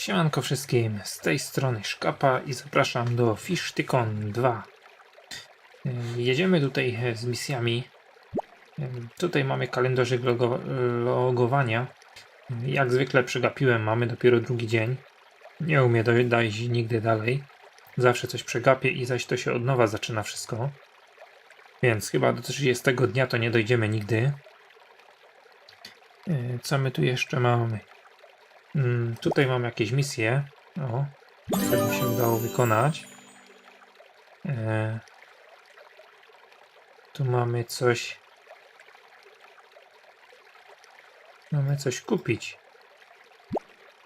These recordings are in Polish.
Siemanko wszystkim, z tej strony Szkapa i zapraszam do Fish Tycoon 2. Y, Jedziemy tutaj e, z misjami. Y, Tutaj mamy kalendarzyk logo logowania. Y, Jak zwykle przegapiłem, mamy dopiero drugi dzień. Nie umiem dojść nigdy dalej. Zawsze coś przegapię i zaś to się od nowa zaczyna wszystko. Więc chyba do 30 dnia to nie dojdziemy nigdy. Co my tu jeszcze mamy? Mm, tutaj mam jakieś misje. O, które mi się udało wykonać. E, tu mamy coś. Mamy coś kupić.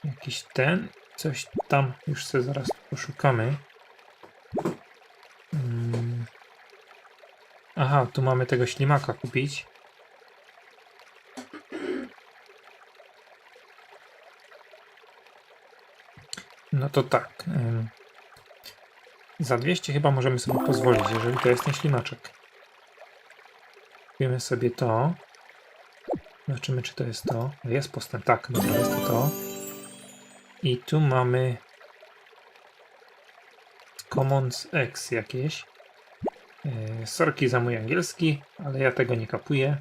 Jakiś ten. Coś tam. Już sobie zaraz poszukamy. Mm. Aha, tu mamy tego ślimaka kupić. No to tak. Za 200 chyba możemy sobie pozwolić, jeżeli to jest ten ślimaczek. Kupimy sobie to. Zobaczymy, czy to jest to. Jest postęp, tak, dobra, jest to to. I tu mamy Commons X jakieś. Yy, Sorki za mój angielski, ale ja tego nie kapuję.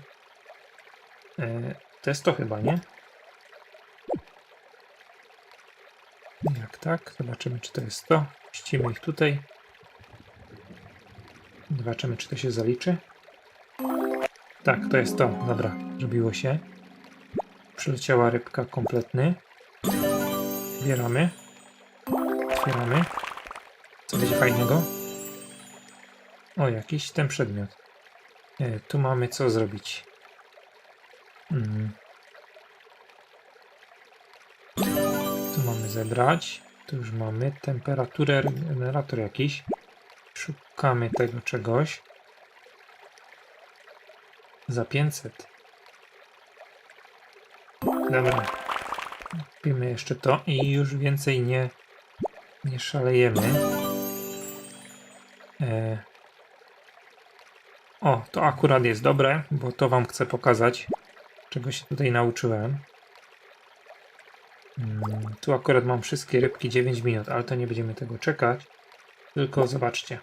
Yy, To jest to chyba, nie? Jak tak? Zobaczymy, czy to jest to. Puścimy ich tutaj. Zobaczymy, czy to się zaliczy. Tak, to jest to. Dobra, zrobiło się. Przyleciała rybka kompletny. Zbieramy. Zbieramy. Co będzie fajnego? O, jakiś ten przedmiot. E, tu mamy co zrobić. Mm. Tu mamy zebrać. Tu już mamy temperaturę, generator jakiś. Szukamy tego czegoś. Za 500. Dobra. Kupimy jeszcze to i już więcej nie, nie szalejemy. E... O, to akurat jest dobre, bo to wam chcę pokazać, czego się tutaj nauczyłem. Mm, Tu akurat mam wszystkie rybki 9 minut, ale to nie będziemy tego czekać. Tylko zobaczcie.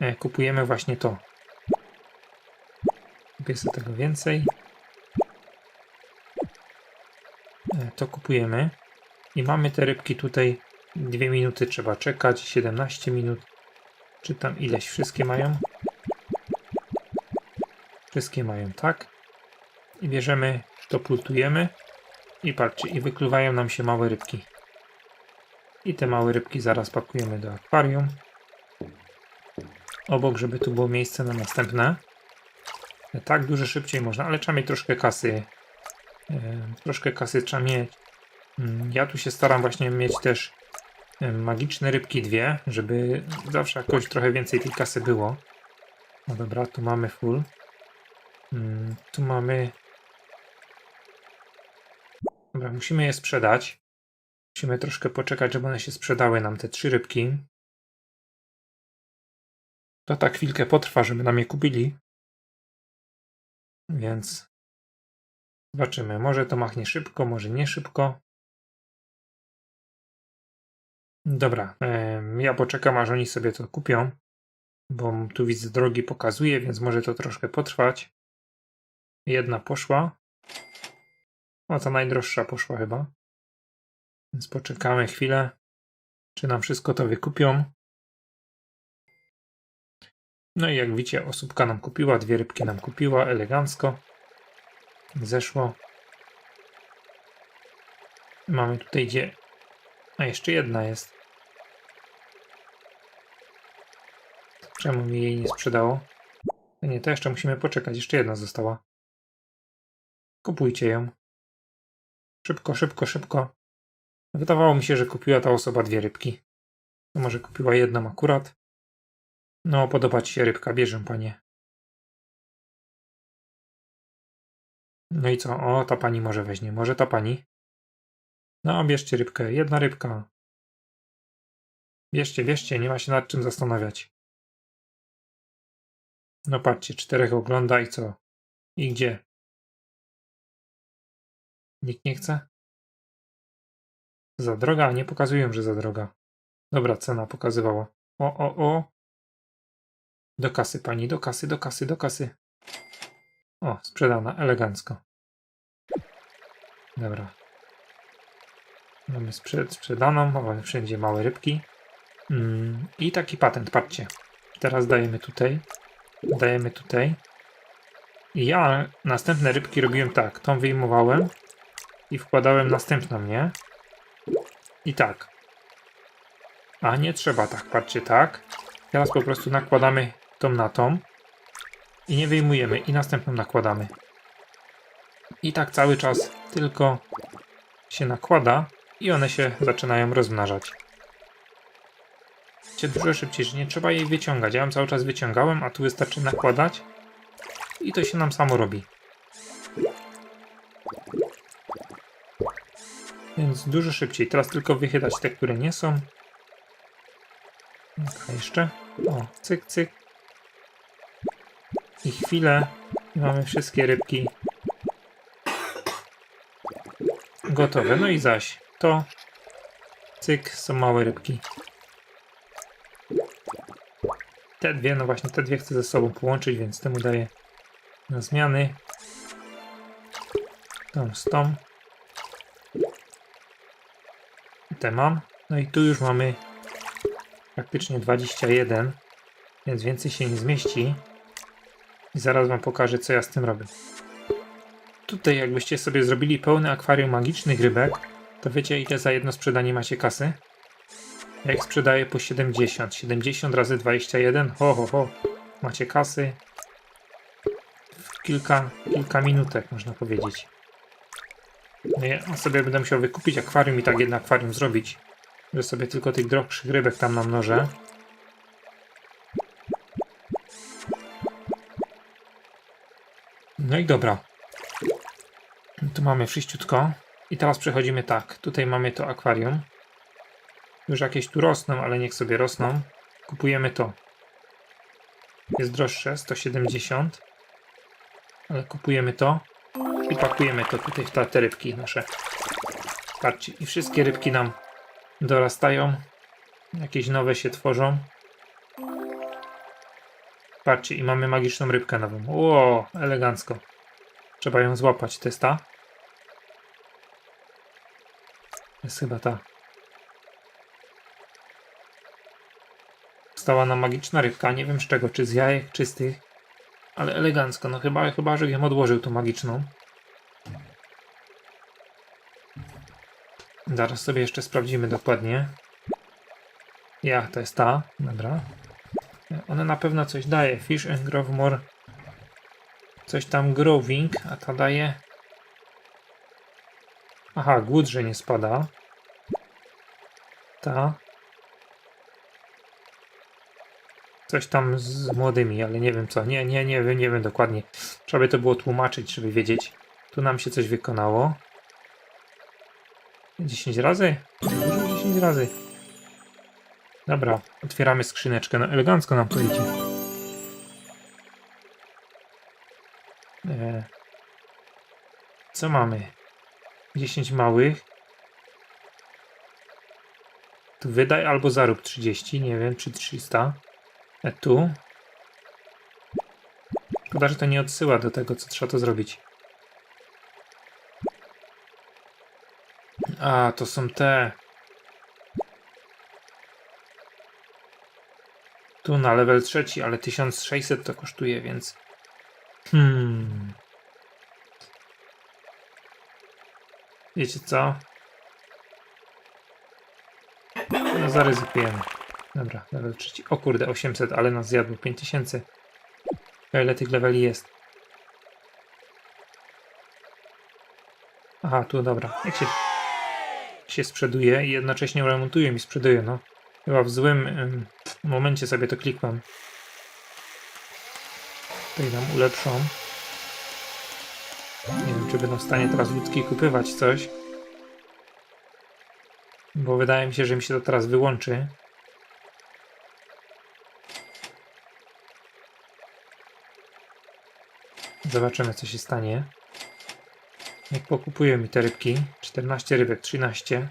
E, kupujemy właśnie to. Kupię sobie tego więcej. E, to kupujemy. I mamy te rybki tutaj. 2 minuty trzeba czekać, 17 minut. Czy tam ileś wszystkie mają? Wszystkie mają, tak? I bierzemy, to pultujemy. I patrzcie, i wykluwają nam się małe rybki. I te małe rybki zaraz pakujemy do akwarium. Obok, żeby tu było miejsce na następne. Tak dużo szybciej można, ale trzeba mieć troszkę kasy. E, troszkę kasy trzeba mieć. Mm, Ja tu się staram właśnie mieć też e, magiczne rybki dwie, żeby zawsze jakoś trochę więcej tej kasy było. No dobra, tu mamy full. Mm, Tu mamy Dobra, musimy je sprzedać. Musimy troszkę poczekać, żeby one się sprzedały nam, te trzy rybki. To tak chwilkę potrwa, żeby nam je kupili. Więc zobaczymy. Może to machnie szybko, może nie szybko. Dobra, ja poczekam, aż oni sobie to kupią. Bo tu widzę drogi pokazuje, więc może to troszkę potrwać. Jedna poszła. O, ta najdroższa poszła chyba. Więc poczekamy chwilę, czy nam wszystko to wykupią. No i jak widzicie, osóbka nam kupiła, dwie rybki nam kupiła, elegancko. Zeszło. Mamy tutaj gdzie... A jeszcze jedna jest. Czemu mi jej nie sprzedało? Nie, to jeszcze musimy poczekać. Jeszcze jedna została. Kupujcie ją. Szybko, szybko, szybko. Wydawało mi się, że kupiła ta osoba dwie rybki. Może kupiła jedną akurat. No, podoba ci się rybka, bierzę panie. No i co? O, ta pani może weźmie. Może ta pani? No, bierzcie rybkę. Jedna rybka. Bierzcie, bierzcie, nie ma się nad czym zastanawiać. No patrzcie, czterech ogląda i co? I gdzie? Nikt nie chce? Za droga, nie pokazują, że za droga. Dobra, cena pokazywała. O, o, o. Do kasy, pani, do kasy, do kasy, do kasy. O, sprzedana, elegancko. Dobra. Mamy sprzed, sprzedaną, mamy wszędzie małe rybki. Mm, I taki patent, patrzcie. Teraz dajemy tutaj. Dajemy tutaj. I ja następne rybki robiłem tak. Tą wyjmowałem i wkładałem następną, nie? I tak. A nie trzeba tak, patrzcie, tak. Teraz po prostu nakładamy tą na tą i nie wyjmujemy i następną nakładamy. I tak cały czas tylko się nakłada i one się zaczynają rozmnażać. Cię dużo szybciej, że nie trzeba jej wyciągać. Ja ją cały czas wyciągałem, a tu wystarczy nakładać i to się nam samo robi. Więc dużo szybciej. Teraz tylko wychylać te, które nie są. Jeszcze. O, cyk, cyk. I chwilę. Mamy wszystkie rybki gotowe. No i zaś to. Cyk, są małe rybki. Te dwie, no właśnie, te dwie chcę ze sobą połączyć, więc temu daję na zmiany. Tą z tą. Te mam. No i tu już mamy praktycznie 21, więc więcej się nie zmieści. I zaraz wam pokażę, co ja z tym robię. Tutaj jakbyście sobie zrobili pełne akwarium magicznych rybek, to wiecie ile za jedno sprzedanie macie kasy? Ja ich sprzedaję po 70. 70 razy 21, ho ho ho. Macie kasy w kilka, kilka minutek, można powiedzieć. No ja sobie będę musiał wykupić akwarium i tak jedno akwarium zrobić, że sobie tylko tych droższych rybek tam namnożę. No i dobra. Tu mamy wszyściutko. I teraz przechodzimy tak. Tutaj mamy to akwarium. Już jakieś tu rosną, ale niech sobie rosną. Kupujemy to. Jest droższe, 170. Ale kupujemy to. I pakujemy to tutaj w te, rybki nasze. Patrzcie, i wszystkie rybki nam dorastają. Jakieś nowe się tworzą. Patrzcie, i mamy magiczną rybkę nową. Ło, elegancko. Trzeba ją złapać, to jest ta. Jest chyba ta. Stała nam magiczna rybka, nie wiem z czego, czy z jajek czystych, ale elegancko, no chyba, chyba że ją odłożył tą magiczną. Zaraz sobie jeszcze sprawdzimy dokładnie. Ja, to jest ta, dobra. Ona na pewno coś daje. Fish and Grove More. Coś tam growing, a ta daje... Aha, głód, że nie spada. Ta. Coś tam z młodymi, ale nie wiem co. Nie, nie, nie wiem, nie wiem dokładnie. Trzeba by to było tłumaczyć, żeby wiedzieć. Tu nam się coś wykonało. 10 razy? Dużo 10 razy. Dobra, otwieramy skrzyneczkę. No elegancko nam to idzie. E, co mamy? 10 małych. Tu wydaj albo zarób 30, nie wiem, czy 300. E tu. Szkoda, że to nie odsyła do tego, co trzeba to zrobić. A, to są te. Tu na level trzeci, ale 1600 to kosztuje, więc. Hmm. Wiecie co? No zaryzykujemy. Dobra, level trzeci. O kurde, 800, ale nas zjadło 5000. A ile tych leveli jest? Aha, tu dobra. Jak się, się sprzeduje i jednocześnie remontuje mi sprzeduje, no. Chyba w złym ym, momencie sobie to klikłem. Tutaj nam ulepszą. Nie wiem, czy będą w stanie teraz ludzki kupywać coś. Bo wydaje mi się, że mi się to teraz wyłączy. Zobaczymy, co się stanie. Jak pokupuję mi te rybki. 14 rybek, 13.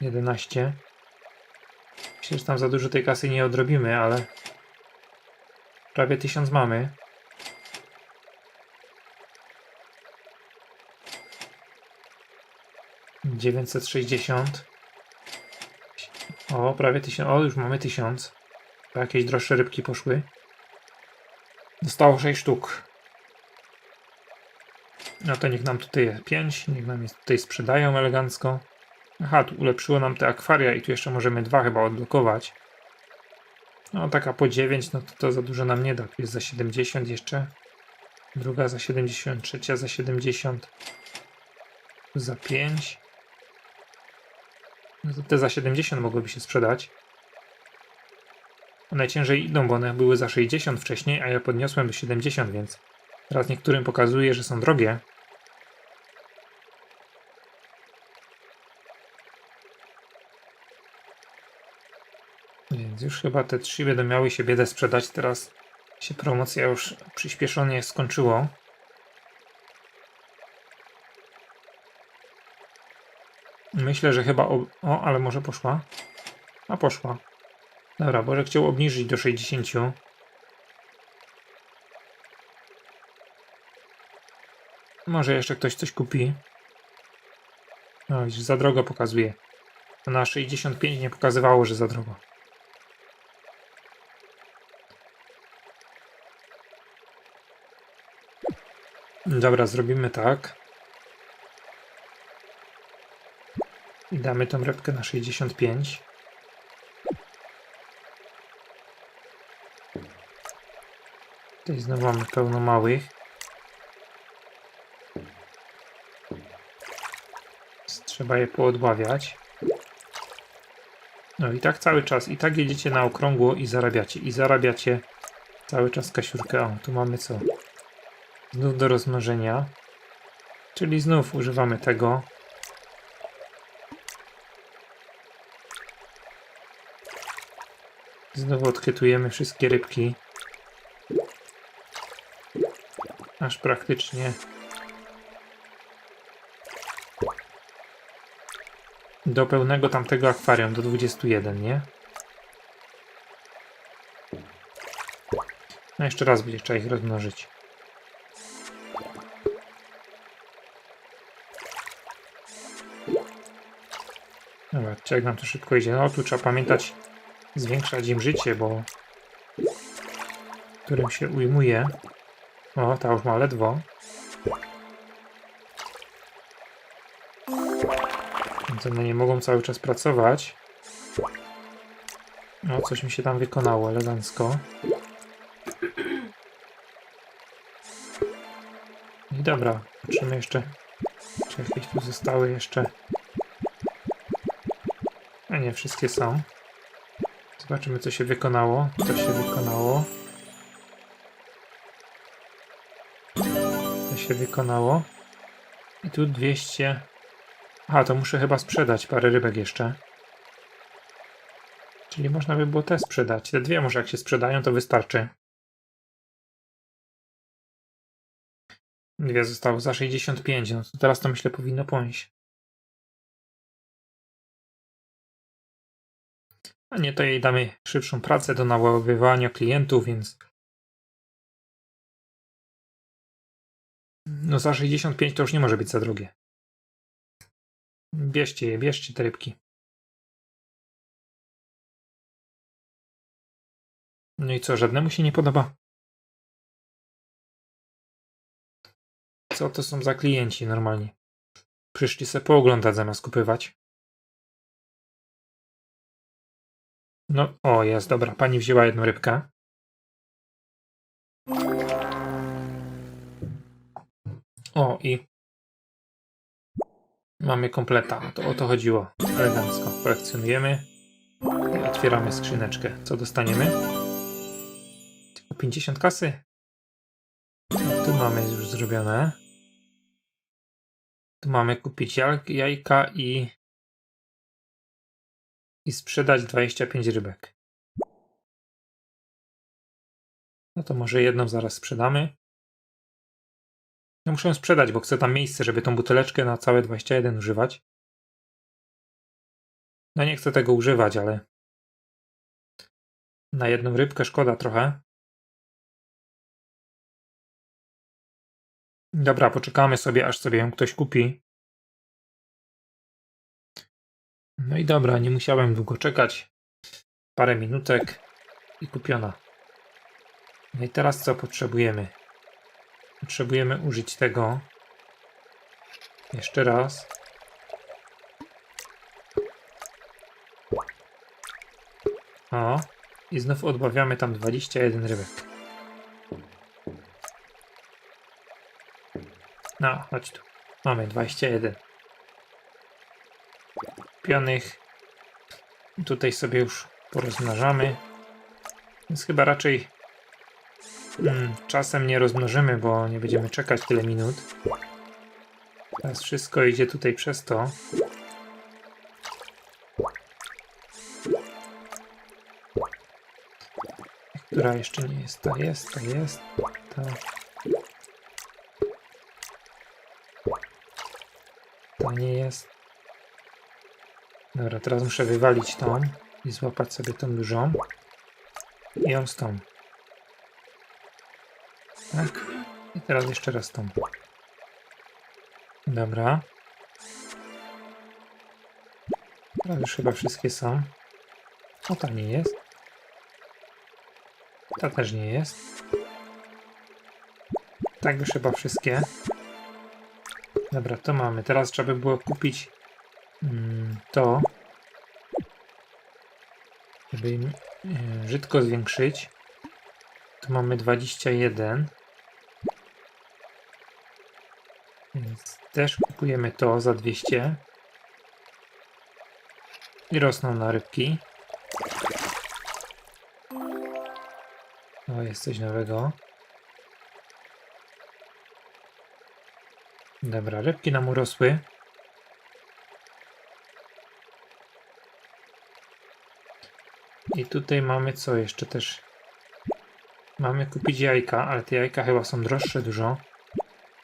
11. Myślę, że tam za dużo tej kasy nie odrobimy, ale prawie 1000 mamy. Dziewięćset sześćdziesiąt. O, prawie tysiąc. O, już mamy tysiąc. Jakieś droższe rybki poszły. Zostało 6 sztuk. No to niech nam tutaj jest 5, niech nam je tutaj sprzedają elegancko. Aha, tu ulepszyło nam te akwaria i tu jeszcze możemy dwa chyba odblokować. No taka po 9, no to, to za dużo nam nie da. Tu jest za 70 jeszcze. Druga za 70, trzecia za 70. Tu za 5. No to te za 70 mogłyby się sprzedać. Najciężej idą, bo one były za 60 wcześniej, a ja podniosłem do 70, więc teraz niektórym pokazuje, że są drogie. Już chyba te trzy będą miały się biedę sprzedać. Teraz się promocja już przyspieszenie skończyło. Myślę, że chyba. O, o ale może poszła. A poszła. Dobra, Boże chciał obniżyć do 60. Może jeszcze ktoś coś kupi. No, widzisz, za drogo pokazuje. Na 65 nie pokazywało, że za drogo. Dobra, zrobimy tak. I damy tą rybkę na 65. Tutaj znowu mamy pełno małych. Trzeba je poodławiać. No i tak cały czas. I tak jedziecie na okrągło i zarabiacie. I zarabiacie cały czas kasiurkę. O, tu mamy co? Znów do rozmnożenia. Czyli znów używamy tego. Znowu odkrytujemy wszystkie rybki. Aż praktycznie do pełnego tamtego akwarium, do 21, nie? No jeszcze raz będzie trzeba ich rozmnożyć. Dobra, jak nam to szybko idzie. No tu trzeba pamiętać, zwiększać im życie, bo którym się ujmuje. O, ta już ma ledwo. Więc one nie mogą cały czas pracować. O, coś mi się tam wykonało elegancko. I dobra, patrzymy jeszcze, czy jakieś tu zostały jeszcze. A wszystkie są. Zobaczymy, co się wykonało. To się wykonało. To się wykonało. I tu 200. Aha, to muszę chyba sprzedać parę rybek jeszcze. Czyli można by było te sprzedać. Te dwie może jak się sprzedają, to wystarczy. Dwie zostały za 65. No to teraz to myślę powinno pójść. A nie, to jej damy szybszą pracę do naładowywania klientów, więc no za 65 to już nie może być za drogie. Bierzcie je, bierzcie te rybki. No i co, żadnemu się nie podoba? Co to są za klienci normalnie? Przyszli sobie pooglądać zamiast kupywać. No, o jest, dobra, pani wzięła jedną rybkę. O i mamy kompleta, to o to chodziło. Elegancko, kolekcjonujemy i otwieramy skrzyneczkę. Co dostaniemy? Tylko 50 kasy. No, tu mamy już zrobione. Tu mamy kupić jajka i i sprzedać 25 rybek. No to może jedną zaraz sprzedamy. Ja muszę ją sprzedać, bo chcę tam miejsce, żeby tą buteleczkę na całe 21 używać. No nie chcę tego używać, ale na jedną rybkę szkoda trochę. Dobra, poczekamy sobie, aż sobie ją ktoś kupi. No i dobra, nie musiałem długo czekać. Parę minutek i kupiona. No i teraz co potrzebujemy? Potrzebujemy użyć tego. Jeszcze raz. O. I znów odbawiamy tam 21 rybek. No, chodź tu. Mamy 21. Pionych. Tutaj sobie już porozmnażamy. Więc chyba raczej mm, czasem nie rozmnożymy, bo nie będziemy czekać tyle minut. Teraz wszystko idzie tutaj przez to. Która jeszcze nie jest? Ta jest, ta jest. Ta. Ta nie jest. Dobra, teraz muszę wywalić tą i złapać sobie tą dużą. I ją z tą. Tak. I teraz jeszcze raz tą. Dobra. Teraz już chyba wszystkie są. O, ta nie jest. Ta też nie jest. Tak już chyba wszystkie. Dobra, to mamy. Teraz trzeba by było kupić mm, to, żeby e, żytko zwiększyć. Tu mamy 21. Więc też kupujemy to za 200. I rosną na rybki. O, jest coś nowego. Dobra, rybki nam urosły. I tutaj mamy co jeszcze też? Mamy kupić jajka, ale te jajka chyba są droższe dużo.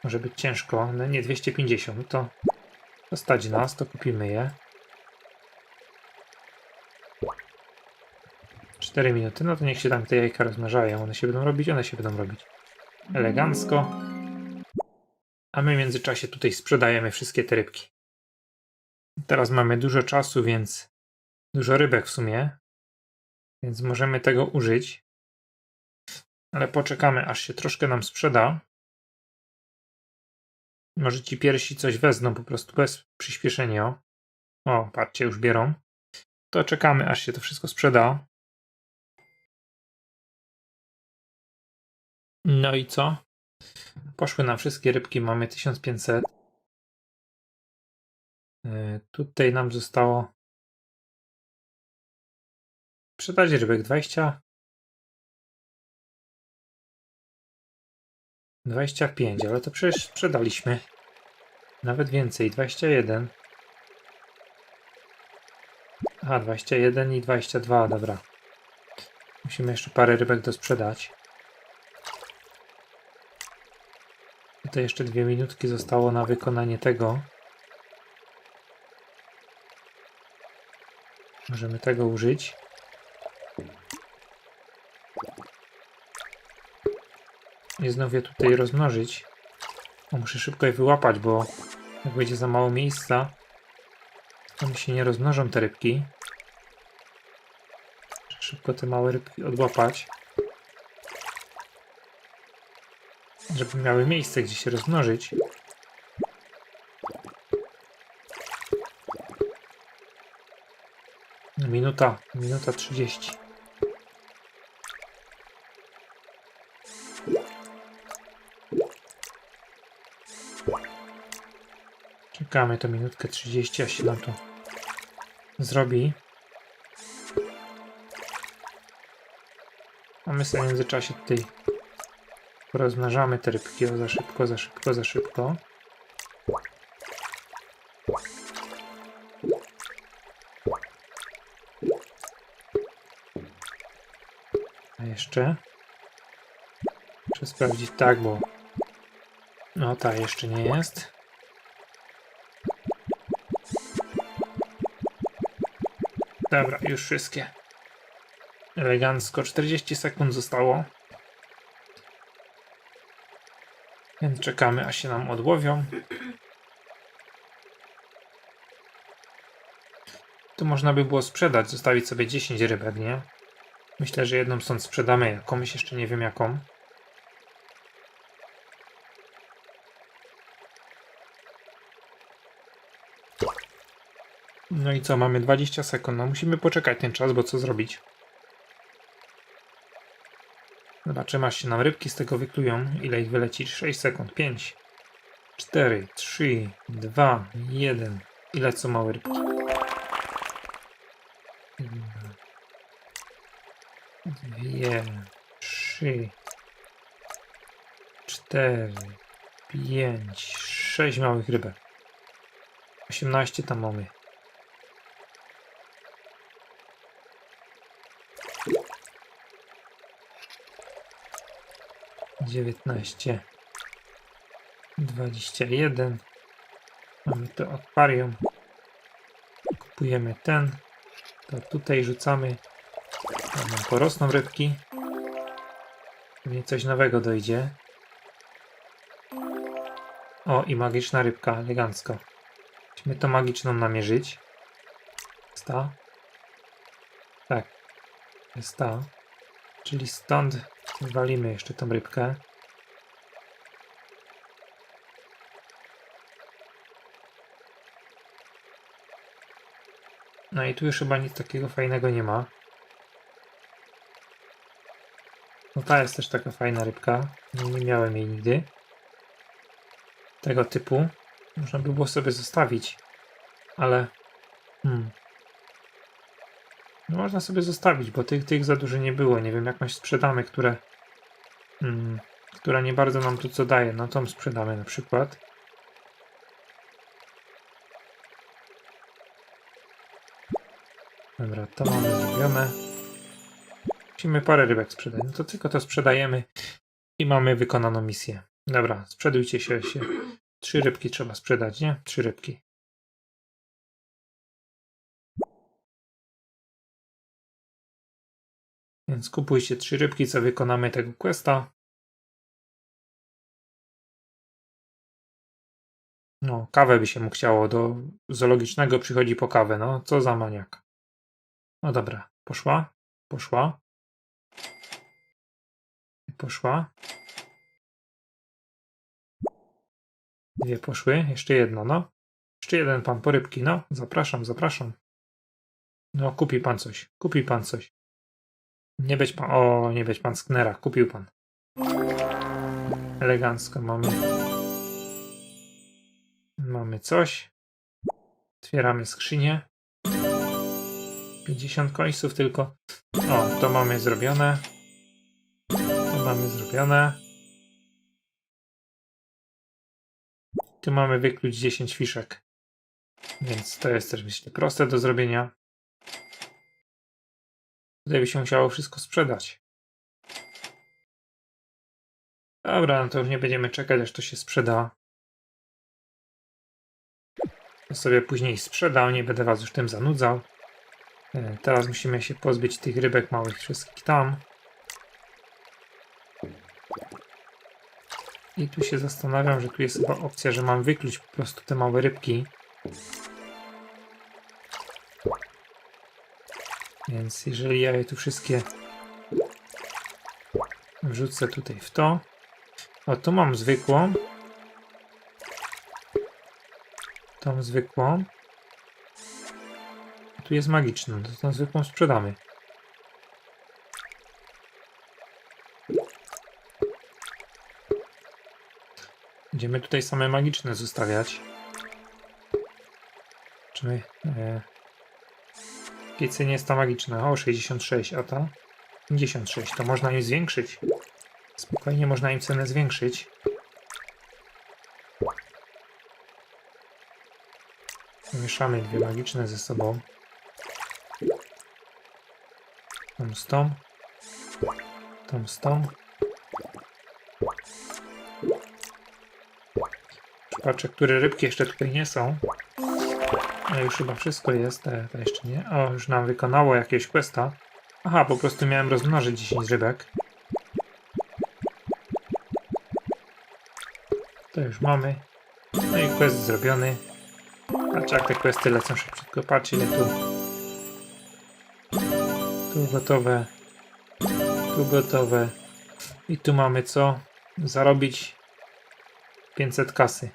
Może być ciężko. No nie, 250 to, to stać nas, to kupimy je. 4 minuty, no to niech się tam te jajka rozmnażają. One się będą robić, one się będą robić. Elegancko. A my w międzyczasie tutaj sprzedajemy wszystkie te rybki. Teraz mamy dużo czasu, więc dużo rybek w sumie. Więc możemy tego użyć. Ale poczekamy, aż się troszkę nam sprzeda. Może ci pierwsi coś wezmą po prostu bez przyspieszenia. O, patrzcie, już bierą. To czekamy, aż się to wszystko sprzeda. No i co? Poszły nam wszystkie rybki, mamy 1500. Yy, tutaj nam zostało rybek 20. 25, ale to przecież sprzedaliśmy. Nawet więcej, 21. Aha, 21 i 22, dobra. Musimy jeszcze parę rybek do sprzedać. Tutaj jeszcze dwie minutki zostało na wykonanie tego. Możemy tego użyć. I znowu je tutaj rozmnożyć. Muszę szybko je wyłapać, bo jak będzie za mało miejsca, to mi się nie rozmnożą te rybki. Muszę szybko te małe rybki odłapać. Żeby miały miejsce, gdzie się rozmnożyć. Minuta, minuta 30. Czekamy to minutkę 30, aż się nam to zrobi. A my sobie w międzyczasie tutaj rozmnażamy te rybki. O, za szybko, za szybko, za szybko. A jeszcze? Muszę sprawdzić tak, bo... No ta jeszcze nie jest. Dobra, już wszystkie. Elegancko, 40 sekund zostało. Więc czekamy, aż się nam odłowią. Tu można by było sprzedać, zostawić sobie 10 rybek, nie? Myślę, że jedną stąd sprzedamy, jakąś jeszcze nie wiem jaką. No i co, mamy 20 sekund. No musimy poczekać ten czas, bo co zrobić? Zobaczymy, aż się nam rybki z tego wyklują. Ile ich wyleci? 6 sekund. 5, 4, 3, 2, 1. Ile co małe rybki? Dwie, trzy, cztery, pięć, sześć małych rybek. 18 tam mamy. Dziewiętnaście, dwadzieścia jeden. Mamy to akwarium. Kupujemy ten. To tutaj rzucamy. Tam porosną rybki. Pewnie coś nowego dojdzie. O, i magiczna rybka, elegancko. Musimy to magiczną namierzyć. Jest ta? Tak. Jest ta. Czyli stąd walimy jeszcze tą rybkę. No i tu już chyba nic takiego fajnego nie ma. No ta jest też taka fajna rybka. Nie, miałem jej nigdy. Tego typu. Można by było sobie zostawić. Ale... Hmm. No można sobie zostawić, bo tych, tych za dużo nie było. Nie wiem, jakąś sprzedamy, które... Hmm, która nie bardzo nam tu co daje. No tą sprzedamy na przykład. Dobra, to mamy zrobione. Musimy parę rybek sprzedać. No to tylko to sprzedajemy i mamy wykonaną misję. Dobra, sprzedujcie się, się. Trzy rybki trzeba sprzedać, nie? Trzy rybki. Więc kupujcie trzy rybki, co wykonamy tego questa. No, kawę by się mu chciało. Do zoologicznego przychodzi po kawę. No, co za maniak. No dobra, poszła, poszła. Poszła. Dwie poszły, jeszcze jedno, no. Jeszcze jeden pan po rybki, no. Zapraszam, zapraszam. No, kupi pan coś, kupi pan coś. Nie być pan, o, nie być pan sknera, kupił pan. Elegancko mamy. Mamy coś. Otwieramy skrzynię. 50 końców tylko. O, to mamy zrobione. To mamy zrobione. Tu mamy wykluć 10 fiszek. Więc to jest też myślę proste do zrobienia. Tutaj by się musiało wszystko sprzedać. Dobra, no to już nie będziemy czekać, aż to się sprzeda. To sobie później sprzedam, nie będę was już tym zanudzał. E, Teraz musimy się pozbyć tych rybek małych wszystkich tam. I tu się zastanawiam, że tu jest chyba opcja, że mam wykluć po prostu te małe rybki. Więc jeżeli ja je tu wszystkie wrzucę tutaj w to. O, tu mam zwykłą. Tą zwykłą. Tu jest magiczna, to tą zwykłą sprzedamy. Będziemy tutaj same magiczne zostawiać. Czy my... E, w jakiej cenie jest ta magiczna? O, 66, a ta? 56. To można im zwiększyć. Spokojnie można im cenę zwiększyć. Mieszamy dwie magiczne ze sobą. Tą z tą. Tą z tą. Patrzę, które rybki jeszcze tutaj nie są. No już chyba wszystko jest, te, jeszcze nie. O, już nam wykonało jakiegoś questa. Aha, po prostu miałem rozmnożyć 10 rybek. To już mamy. No i quest zrobiony. Patrz jak te questy lecą szybciutko. Patrz ile tu. Tu gotowe. Tu gotowe. I tu mamy co? Zarobić 500 kasy.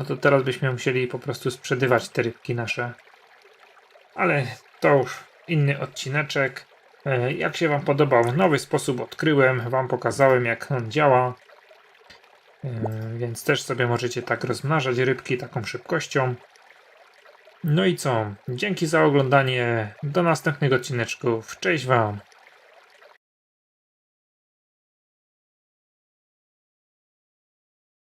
No to teraz byśmy musieli po prostu sprzedawać te rybki nasze. Ale to już inny odcineczek. E, Jak się Wam podobał? Nowy sposób odkryłem, Wam pokazałem jak on działa. E, Więc też sobie możecie tak rozmnażać rybki taką szybkością. No i co? Dzięki za oglądanie. Do następnych odcineczków. Cześć Wam.